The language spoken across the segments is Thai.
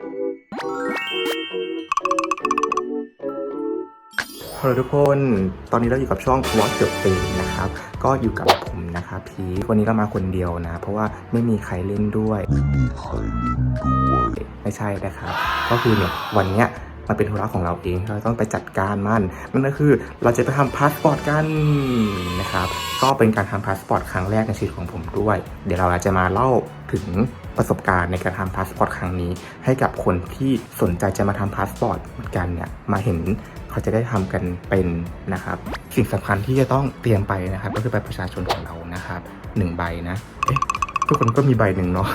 ฮัลโหลทุกคน ตอนนี้เราอยู่กับช่อง Watch the f a m นะครับ ก็อยู่กับผมนะครับพีควันนี้เรามาคนเดียวนะ เพราะว่าไม่มีใครเล่นด้วย ไม่มีใครเล่นด้วย ไม่ใช่นะครับ ก็คือเนี่ยวันเนี้ย มันเป็นธุระของเราเองเราต้องไปจัดการมันนั่นก็คือเราจะไปทำพาสปอร์ตกันนะครับก็เป็นการทำพาสปอร์ตครั้งแรกในชีวิตของผมด้วย เดี๋ยวเราจะมาเล่าถึงประสบการณ์ในการทำพาสปอร์ตครั้งนี้ ให้กับคนที่สนใจจะมาทำพาสปอร์ตเหมือนกันเนี่ยมาเห็นเขาจะได้ทำกันเป็นนะครับ สิ่งสำคัญที่จะต้องเตรียมไปนะครับ ก็คือใบประชาชนของเรานะครับหนึ่งใบนะทุกคนก็มีใบหนึ่งเนาะ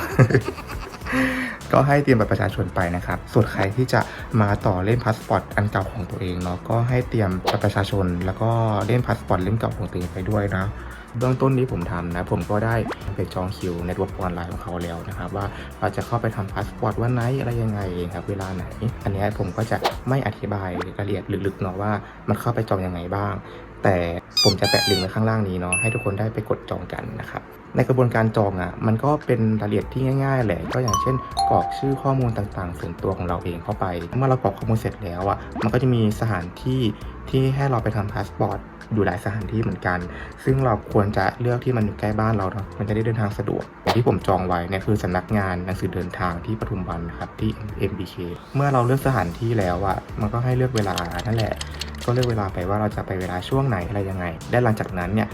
ก็ให้เตรียมบัตรประชาชนไปนะครับ ส่วนใครที่จะมาต่อเล่นพาสปอร์ตอันเก่าของตัวเองเนาะก็ให้เตรียมบัตรประชาชน แล้วก็เล่นพาสปอร์ตเล่มเก่าของตัวเองไปด้วยนะ เบื้องต้นนี้ผมทำนะผมก็ได้ไปจองคิวในระบบออนไลน์ของเขาแล้วนะครับว่าเราจะเข้าไปทำพาสปอร์ตวันไหนอะไรยังไงครับเวลาไหน อันนี้ผมก็จะไม่อธิบายรายละเอียดลึกๆเนาะว่ามันเข้าไปจองยังไงบ้าง แต่ผมจะแปะลิงก์ไว้ข้างล่างนี้เนาะให้ทุกคนได้ไปกดจองกันนะครับในกระบวนการจองอะมันก็เป็นรายละเอียดที่ง่ายๆแหละก็อย่างเช่นกรอกชื่อข้อมูลต่างๆ ส่วนตัวของเราเองเข้าไป เมื่อเรากรอกข้อมูลเสร็จแล้วอะมันก็จะมีสถานที่ที่ให้เราไปทำพาสปอร์ต อยู่หลายสถานที่เหมือนกัน ซึ่งเราควรจะเลือกที่มันอยู่ใกล้บ้านเราเนาะมันจะได้เดินทางสะดวกอย่างที่ผมจองไว้เนี่ยคือสำนักงานหนังสือเดินทางที่ปทุมวันนะครับที่ MBK เมื่อเราเลือกสถานที่แล้วอะมันก็ให้เลือกเวลานั่นแหละ ก็เลือกเวลาไปว่าเราจะไปเวลาช่วงไหนอะไรยังไง และหลังจากนั้นเนี่ย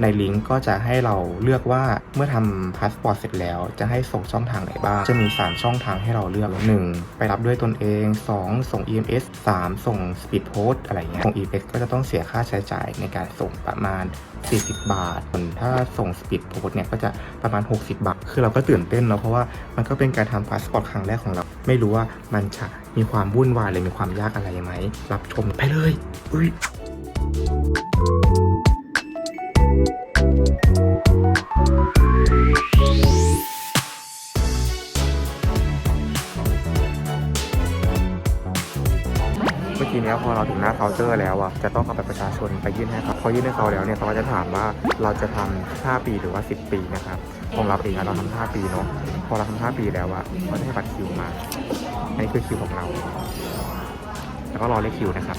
ในลิงก์ก็จะให้เราเลือกว่าเมื่อทำพาสปอร์ตเสร็จแล้ว จะให้ส่งช่องทางไหนบ้าง จะมี 3 ช่องทางให้เราเลือก 1. ไปรับด้วยตนเอง 2. ส่ง EMS 3. ส่ง Speed Post อะไรเงี้ย ส่ง EMS ก็จะต้องเสียค่าใช้จ่ายในการส่งประมาณ 40 บาทถ้าส่ง Speed Post เนี่ยก็จะประมาณ 60 บาท คือเราก็ตื่นเต้นเนาะเพราะว่ามันก็เป็นการทำพาสปอร์ตครั้งแรกของเรา ไม่รู้ว่ามันจะมีความวุ่นวายหรือมีความยากอะไรไหม รับชมไปเลยอุ้ย นี้ยพอเราถึงหน้าเคาน์เตอร์แล้วอะจะต้องเอาบัตรประชาชนไปยื่นให้เขาพอยื่นให้เขาแล้วเนี่ยเขาก็จะถามว่าเราจะทำ5ปีหรือว่า 10 ปีนะครับของเราเองอะเราทำ5ปีเนาะพอเราทำ5ปีแล้วอะเขาจะให้บัตรคิวมาอันนี้คือคิวของเรา แล้วก็รอเลขคิวนะครับ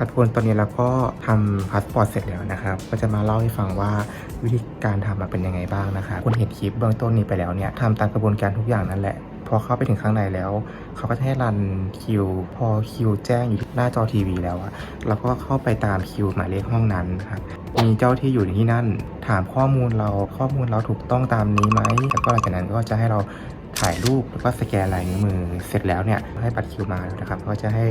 ครับทุกคนตอนนี้เราก็ทำพาสปอร์ตเสร็จแล้วนะครับ ก็จะมาเล่าให้ฟังว่าวิธีการทำมาเป็นยังไงบ้างนะครับคนเห็นคลิปเบื้องต้นนี้ไปแล้วเนี่ยทำตามกระบวนการทุกอย่างนั่นแหละพอเข้าไปถึงข้างในแล้ว เขาก็จะให้รันคิว พอคิวแจ้งอยู่หน้าจอทีวีแล้วอะเราก็เข้าไปตามคิวหมายเลขห้องนั้นครับมีเจ้าที่อยู่ที่นั่น ถามข้อมูลเราข้อมูลเราถูกต้องตามนี้ไหมแล้วก็หลังจากนั้นก็จะให้เราถ่ายรูปแล้วก็สแกนลายนิ้วมือเสร็จแล้วเนี่ยให้บัตรคิวมาแล้วนะครับก็จะให้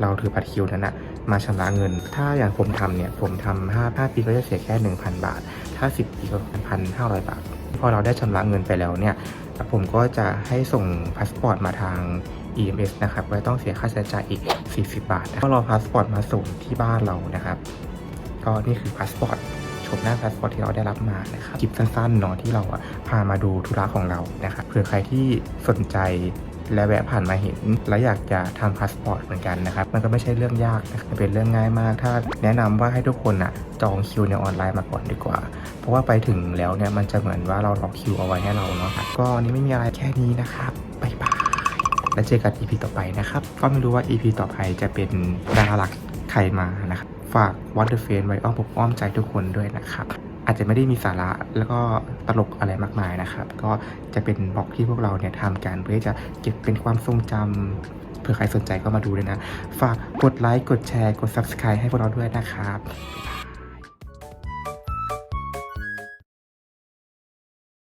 เราถือบัตรคิวนั้นนะ มาชำระเงิน ถ้าอย่างผมทำเนี่ยผมทำห้าห้าปีก็จะเสียแค่ 1,000 บาท ถ้า 10 ปีก็พันห้าร้อยบาท พอเราได้ชำระเงินไปแล้วเนี่ยผมก็จะให้ส่งพาสปอร์ตมาทาง EMS นะครับไว้ต้องเสียค่าใช้จ่ายอีก 40 บาทนะก็รอพาสปอร์ตมาส่งที่บ้านเรานะครับ ก็นี่คือพาสปอร์ตชมหน้าพาสปอร์ตที่เราได้รับมานะครับคลิปสั้นๆเนาะที่เราพามาดูธุระของเรานะครับเผื่อใครที่สนใจ และแวะผ่านมาเห็น และอยากจะทำพาสปอร์ตเหมือนกันนะครับมันก็ไม่ใช่เรื่องยากนะเป็นเรื่องง่ายมาก ถ้าแนะนำว่าให้ทุกคนอะจองคิวในออนไลน์มาก่อนดีกว่า เพราะว่าไปถึงแล้วเนี่ยมันจะเหมือนว่าเราล็อกคิวเอาไว้ให้เราเนาะครับก็วันนี้ไม่มีอะไรแค่นี้นะครับบายบายแล้วเจอกัน EP ต่อไปนะครับ ก็ไม่รู้ว่า EP ต่อไปจะเป็นดาราหลักใครมานะครับ ฝาก Water f a n ไว้อ้อมอกอ้อมใจทุกคนด้วยนะครับ อาจจะไม่ได้มีสาระแล้วก็ตลกอะไรมากมายนะครับ ก็จะเป็นบล็อกที่พวกเราเนี่ยทำกันเพื่อจะเก็บเป็นความทรงจำเผื่อใครสนใจก็มาดูเลยนะ ฝากกดไลค์กดแชร์กด Subscribe ให้พวกเราด้วยนะครับ